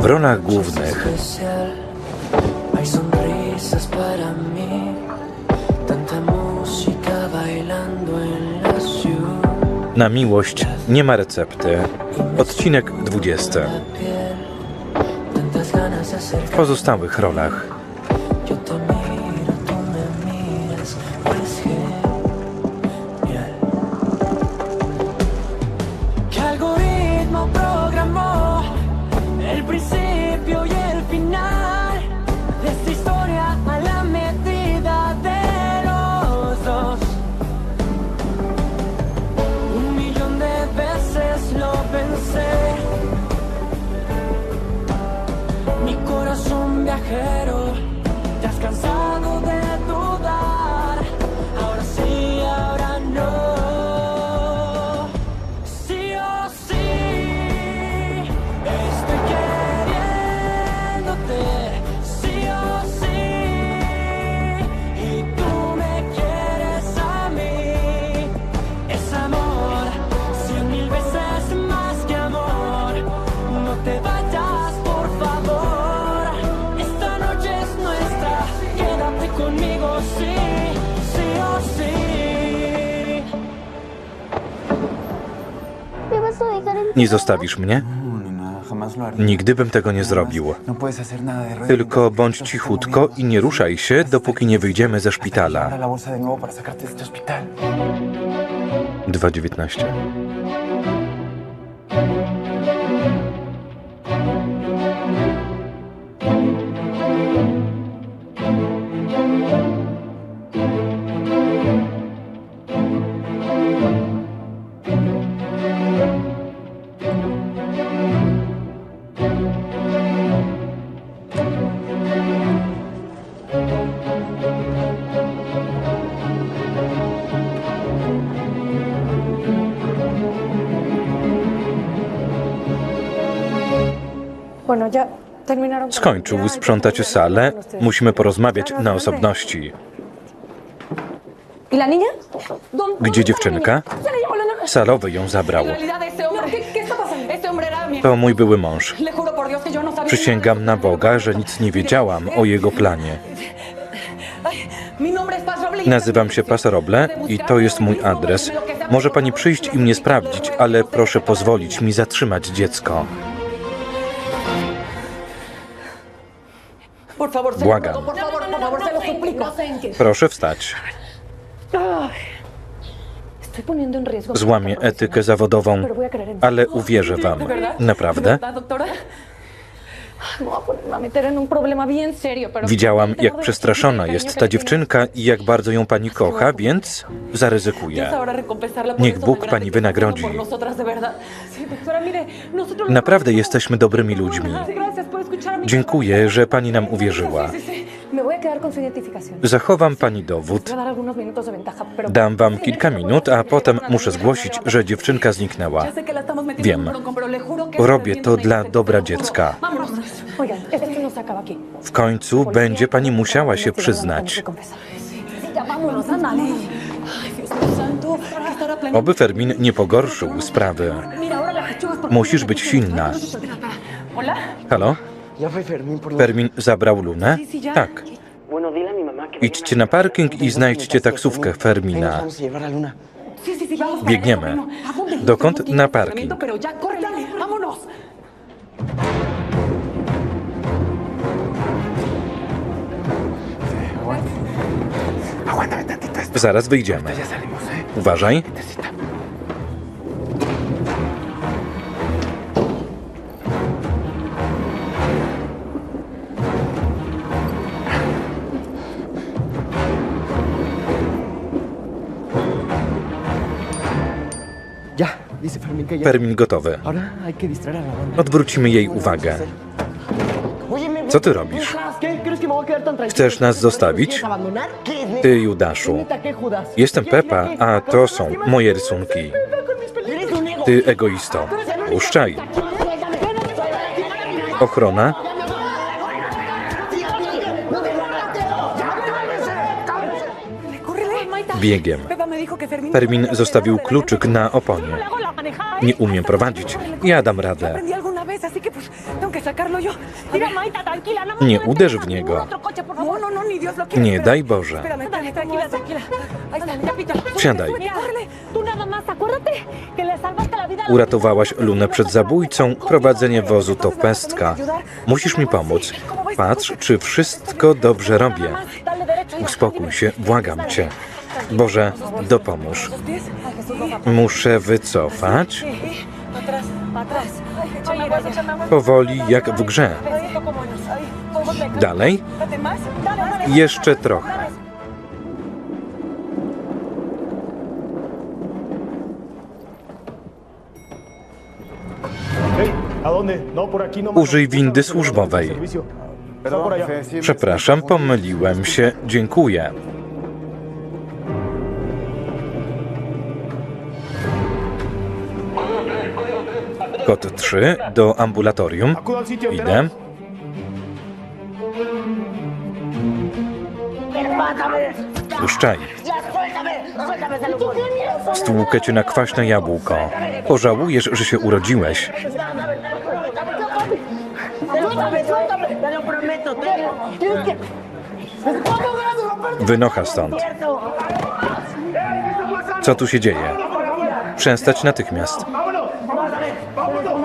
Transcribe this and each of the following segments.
W rolach głównych na miłość nie ma recepty. Odcinek 20. piel, tantas ganas de acercar. W pozostałych rolach Nie zostawisz mnie? Nigdy bym tego nie zrobił. Tylko bądź cichutko i nie ruszaj się, dopóki nie wyjdziemy ze szpitala. 2.19 Skończył sprzątać salę. Musimy porozmawiać na osobności. ¿Y la niña? ¿Dónde- dónde Gdzie dziewczynka? Salowy ją zabrał. No, To mój były mąż. No. Przysięgam na Boga, że nic nie wiedziałam o jego planie. Nazywam się Pasaroble i to jest mój adres. Może pani przyjść i mnie sprawdzić, ale proszę pozwolić mi zatrzymać dziecko. Suplico. Proszę wstać. Złamię etykę zawodową, ale uwierzę wam. Naprawdę? ¿Verdad, doctora? Me voy a poner- a meter en un problema bien serio, pero. Widziałam, jak przestraszona jest ta dziewczynka i jak bardzo ją pani kocha, więc zaryzykuję. Niech Bóg pani wynagrodzi. nosotros. Naprawdę jesteśmy dobrymi ludźmi. Dziękuję, że pani nam uwierzyła. Zachowam pani dowód. Dam wam kilka minut, a potem muszę zgłosić, że dziewczynka zniknęła. Wiem. Robię to dla dobra dziecka. No. W końcu będzie pani musiała się przyznać. Oby Fermin nie pogorszył sprawy. Musisz być silna. Halo? Fermin zabrał Lunę? Tak. Idźcie na parking i znajdźcie taksówkę Fermina. vamos a llevar a Luna. Sí, sí, Fermin gotowy. Odwrócimy jej uwagę. Co ty robisz? Chcesz nas zostawić? Ty, Judaszu. Jestem ¿Quieres Pepa, a to są moje rysunki. Ty, egoisto. Puszczaj. Ochrona? Biegiem. Fermin zostawił kluczyk na oponie. Nie umiem prowadzić. Ja dam radę. No Nie uderz w niego. No, no. Nie daj Boże. Siadaj. Uratowałaś Lunę przed zabójcą. Prowadzenie wozu to pestka. Musisz mi pomóc. Patrz, czy wszystko dobrze robię. Y Uspokój się, błagam cię. Boże, dopomóż. Muszę wycofać. Powoli, jak w grze. Dalej. Jeszcze trochę. Użyj windy służbowej. Przepraszam, pomyliłem się. Dziękuję. Kod 3 do ambulatorium. Idę. Puszczaj. Stłukę cię na kwaśne jabłko. Pożałujesz, że się urodziłeś. Suéltame, suéltame. Te lo prometo. Te... Tienes que... ¿Cuándo vas a romper Wynocha stąd. Co tu się dzieje? Przestać natychmiast.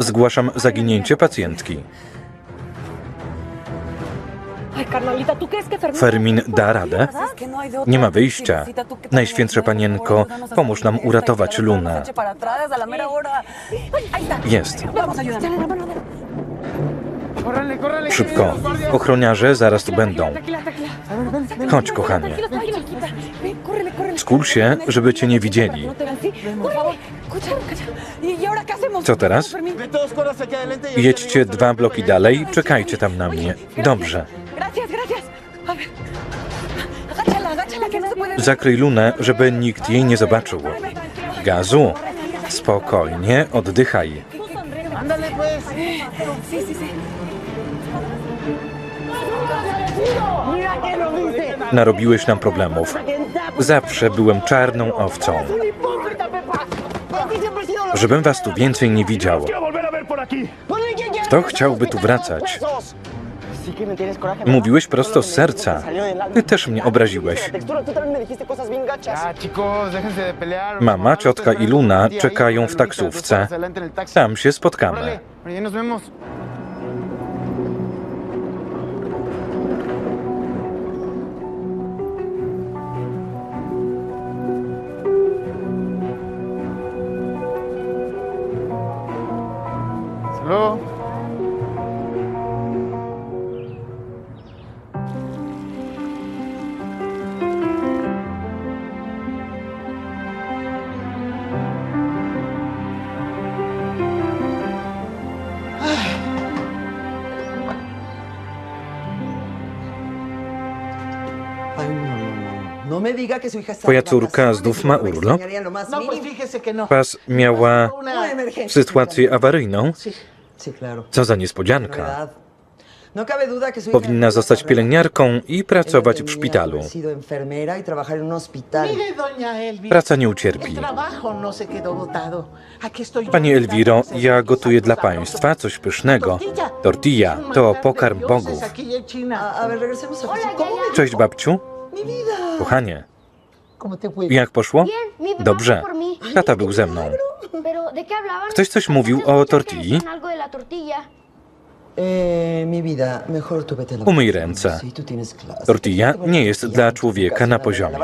Zgłaszam zaginięcie pacjentki. Ay, carnalita, ¿tú crees que Fermín... Fermin da radę? Nie ma wyjścia. Najświętsza panienko, pomóż nam uratować Lunę. Jest. Szybko. Ochroniarze zaraz tu będą. Chodź, kochanie. Skul się, żeby cię nie widzieli. Co teraz? Jedźcie dwa bloki dalej, czekajcie tam na mnie. Dobrze. No. Zakryj lunę, żeby nikt jej nie zobaczył. Gazu. Spokojnie, oddychaj. Narobiłeś nam problemów. Zawsze byłem czarną owcą. Żebym was tu więcej nie widział. Quiero volver a ver por aquí. Kto chciałby tu wracać? Mówiłeś prosto z serca. Ty też mnie obraziłeś. Mama, ciotka i Luna czekają w taksówce. Tam się spotkamy. Twoja córka znów ma urlop? No, no. Pas miała sytuację awaryjną. Co za niespodzianka. Powinna zostać pielęgniarką i pracować w szpitalu. Y. Praca nie ucierpi. no Pani Elwiro, ja gotuję dla. Państwa coś pysznego. Tortilla. To pokarm bogów. aquí en China. A, a ver, regresemos a ¿Cómo me Cześć babciu. Kochanie, jak poszło? Dobrze. Tata był ze mną. Ktoś coś mówił o tortilli? Umyj ręce. Tortilla nie jest dla człowieka na poziomie.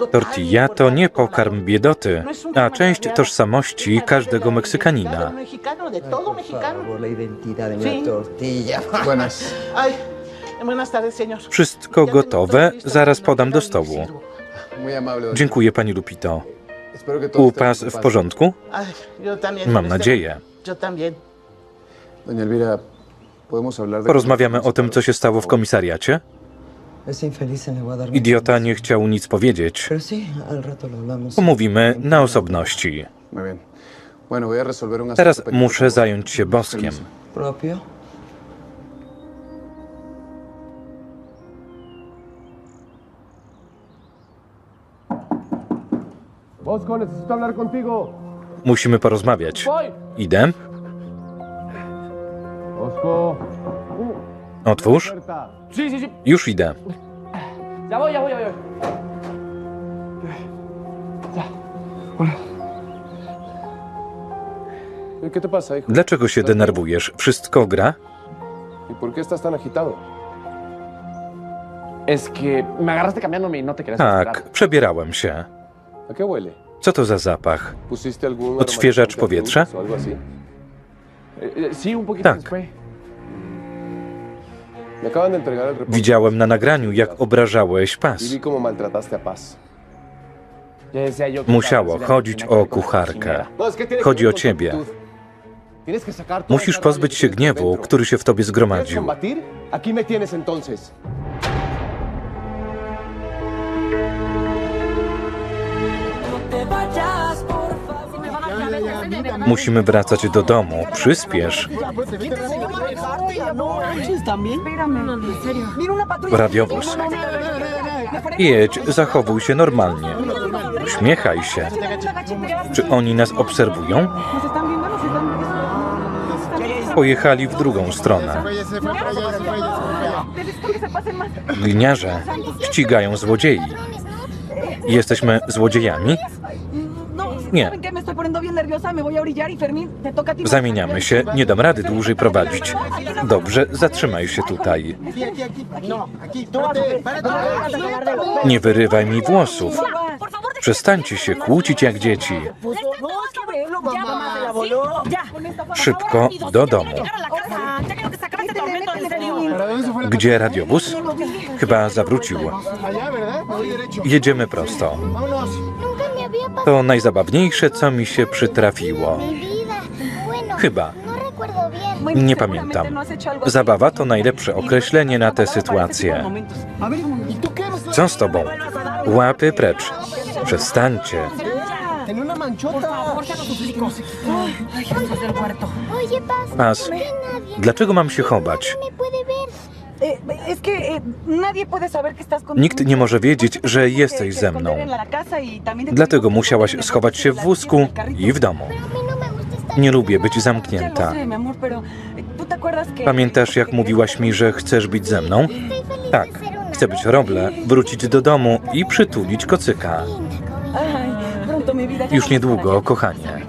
Y Tortilla to nie pokarm biedoty, No a część tożsamości de każdego Meksykanina. Wszystko gotowe, zaraz podam do stołu. Dziękuję pani Lupito. U en w porządku? Mam nadzieję. Porozmawiamy o tym, co się stało w komisariacie? Idiota nie chciał nic powiedzieć. Pomówimy na osobności. Teraz muszę zająć się Boskiem. Bosco, necesito hablar contigo. Musimy porozmawiać. Idę. Bosco. Otwórz. Już idę. Ya voy, ya voy, ya voy. ¿Qué te pasa, hijo? Dlaczego się denerwujesz? Wszystko gra? ¿Y por qué estás tan agitado? Es que me agarraste cambiándome y no te querías Tak, przebierałem się. Co to za zapach? ¿Pusiste algún Odświeżacz powietrza? Eh, poquito Tak. reporte. Widziałem na nagraniu, jak obrażałeś Y pas. que Musiało chodzić o kucharkę. No, Chodzi o ciebie. Musisz pozbyć się gniewu, który się w tobie ¿Quieres zgromadził. Musimy wracać do domu. Przyspiesz. Radiowóz. Jedź, zachowuj się normalnie. Uśmiechaj się. Czy oni nas obserwują? Pojechali w drugą stronę. Gliniarze ścigają złodziei. Jesteśmy złodziejami? Nie. ¿Saben qué? Me estoy poniendo bien nerviosa, me voy a orillar y Fermín, te toca a ti. Zamieniamy się, nie dam rady dłużej prowadzić. Dobrze, zatrzymaj się tutaj. Nie wyrywaj mi włosów. Przestańcie się kłócić jak dzieci. Szybko do domu. Gdzie radiowóz? Chyba zawrócił. Jedziemy prosto. To najzabawniejsze, co mi się przytrafiło. Chyba. Nie pamiętam. Zabawa to najlepsze określenie na tę sytuację. Co z tobą? Łapy precz. Przestańcie. Pas, ¿por qué nadie dlaczego mam się chować? Nikt nie może wiedzieć, że jesteś ze mną. y Dlatego musiałaś schować się w wózku i w domu. No Nie lubię być zamknięta. eh, ¿tú te acuerdas que- Pamiętasz, jak mówiłaś mi, że chcesz być ze mną? Tak, chcę być roble, wrócić do domu i przytulić kocyka. Już niedługo, kochanie.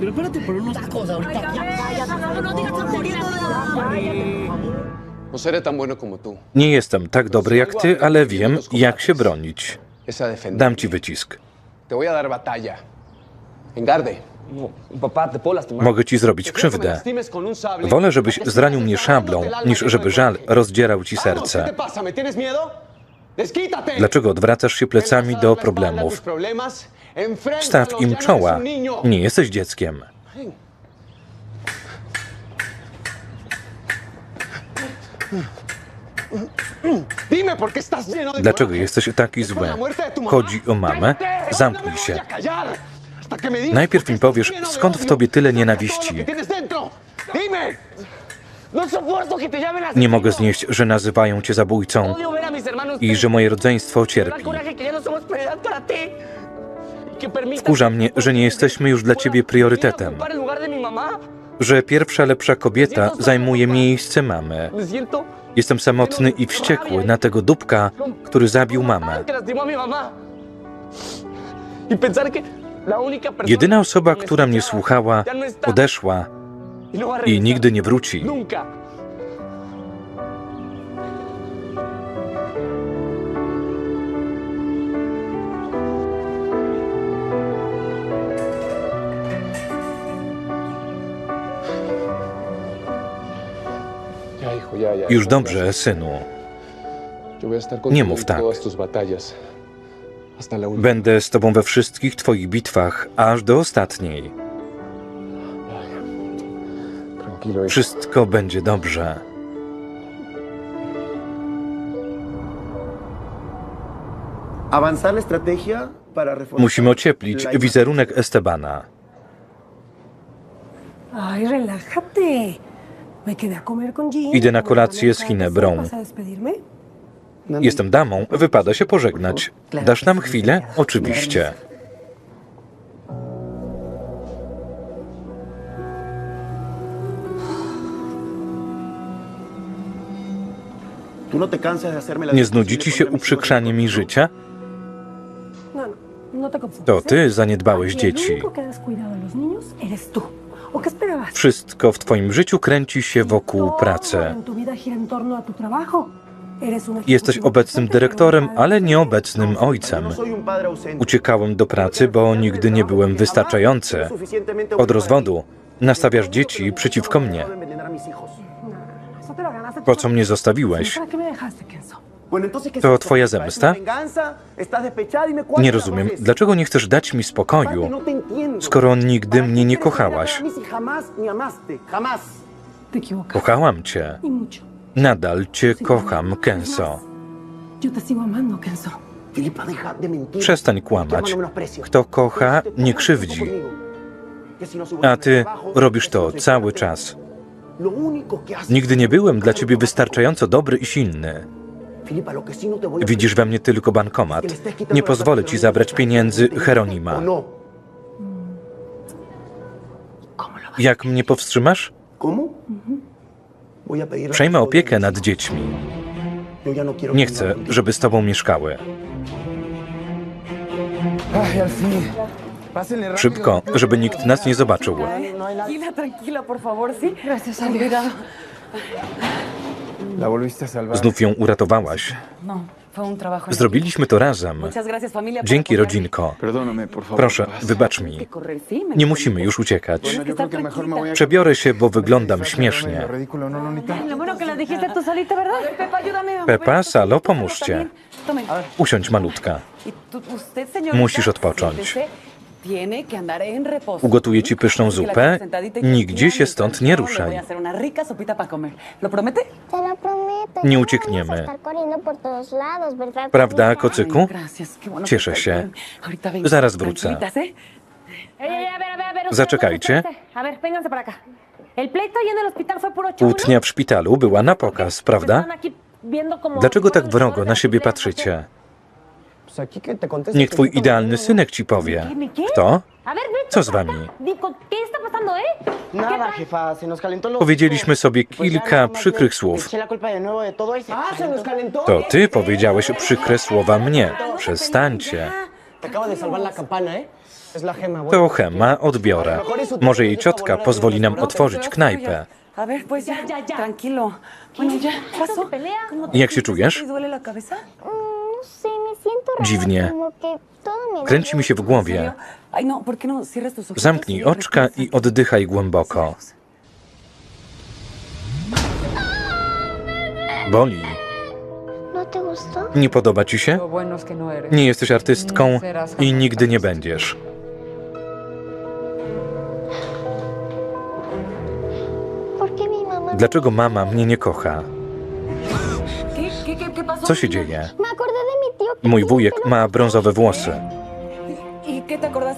Nie jestem tak dobry jak ty, ale wiem, jak się bronić. Dam ci wycisk. No. Mogę ci zrobić krzywdę. Wolę, żebyś zranił mnie szablą, niż żeby żal rozdzierał ci Vamos, ¿qué te serce. Dlaczego odwracasz się plecami do problemów? Staw im czoła. Nie jesteś dzieckiem. Dime por qué estás lleno de Dlaczego jesteś taki ¿Es por zły? Chodzi o mamę? Zamknij no się. Najpierw mi powiesz, skąd w tobie tyle todo nienawiści. No así. Nie mogę znieść, że nazywają cię zabójcą i że moje rodzeństwo cierpi. no. Y Wkurza mnie, że nie jesteśmy już dla ciebie priorytetem. Że pierwsza lepsza kobieta zajmuje miejsce mamy. Jestem samotny i wściekły na tego dupka, który zabił mamę. Jedyna osoba, która mnie słuchała, odeszła i nigdy nie wróci. Już dobrze, synu. Nie mów tak. Będę z tobą we wszystkich twoich bitwach, aż do ostatniej. Wszystko będzie dobrze. Musimy ocieplić wizerunek Estebana. Ay, relájate. Idę na kolację z Hinebrą. ¿Vas a despedirme? Jestem damą, wypada się pożegnać. Dasz nam chwilę? Oczywiście. ¿Tú no Nie znudzi ci się uprzykrzanie mi życia? No, no, no. To ¿eh? ty zaniedbałeś dzieci. Wszystko w twoim życiu kręci się wokół pracy. Jesteś obecnym dyrektorem, ale nieobecnym ojcem. No. Uciekałem do pracy, bo nigdy nie byłem wystarczający. Od rozwodu nastawiasz dzieci przeciwko mnie. Po co mnie zostawiłeś? To twoja zemsta? Nie Nie rozumiem, dlaczego nie chcesz dać mi spokoju, skoro nigdy mnie nie kochałaś. Equivocas. Kochałam cię. Y. Nadal cię kocham, Kenzo. Przestań kłamać. Kto kocha, nie krzywdzi. A ty robisz to cały czas. Nigdy nie byłem dla ciebie wystarczająco dobry i silny. Widzisz we mnie tylko bankomat. Nie pozwolę ci zabrać pieniędzy Heronima. Jak mnie powstrzymasz? Przejmę opiekę nad dziećmi. Nie chcę, żeby z tobą mieszkały. Szybko, żeby nikt nas nie zobaczył. Tranquila, tranquila, por favor, sí. Gracias, Znów ją uratowałaś. No. Zrobiliśmy to razem. Dzięki, rodzinko. Proszę, wybacz mi. Nie musimy już uciekać. Przebiorę się, bo wyglądam śmiesznie. ¿no. Pepa, Salo, pomóżcie. Usiądź, malutka. Y Musisz odpocząć. Ugotuję ci pyszną zupę. Nigdzie się stąd nie a ruszaj. Nie no uciekniemy. vamos a estar corriendo por todos lados, ¿verdad, Prawda, kocyku? Cieszę się. Zaraz wrócę. Zaczekajcie. Kłótnia w szpitalu była na pokaz, prawda? Dlaczego tak wrogo los na siebie patrzycie? Pues aquí que te conteste. Niech twój idealny synek ci powie. Kto? Co z wami? Los Powiedzieliśmy sobie kilka przykrych słów. Y Ah. To ty powiedziałeś przykre słowa mnie. Przestańcie. ¿eh? To Chema odbiorę. Może jej ciotka pozwoli nam otworzyć knajpę. Jak się czujesz? Dziwnie. Kręci mi się w głowie. No, ¿por qué no? Zamknij oczka i oddychaj głęboko. Boli. ¿No? Nie podoba ci się? Nie jesteś artystką i nigdy nie będziesz. Dlaczego mama mnie nie kocha? Co się dzieje? Mój wujek ma brązowe włosy.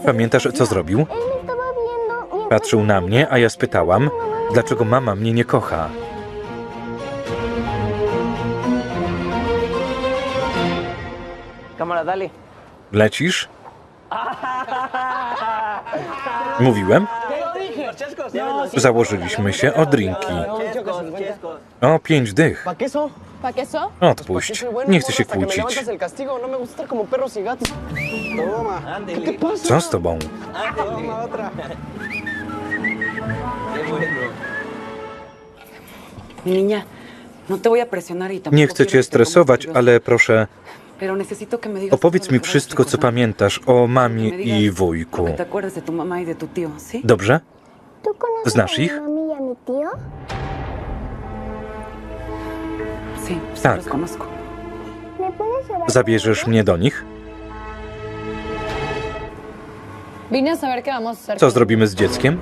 Pamiętasz, co zrobił? Patrzył na mnie, a ja spytałam, dlaczego mama mnie nie kocha. Lecisz? Mówiłem? Założyliśmy się o drinki. O pięć dych. Odpuść. Nie chcę się kłócić. No. Co z tobą? No y Nie chcę cię stresować, ale proszę, opowiedz mi wszystko, co recuerdas. pamiętasz o mamie i wujku. y. Dobrze? ¿Tú conoces ¿Znasz ich? Tak. Zabierzesz mnie do nich? Co zrobimy z dzieckiem?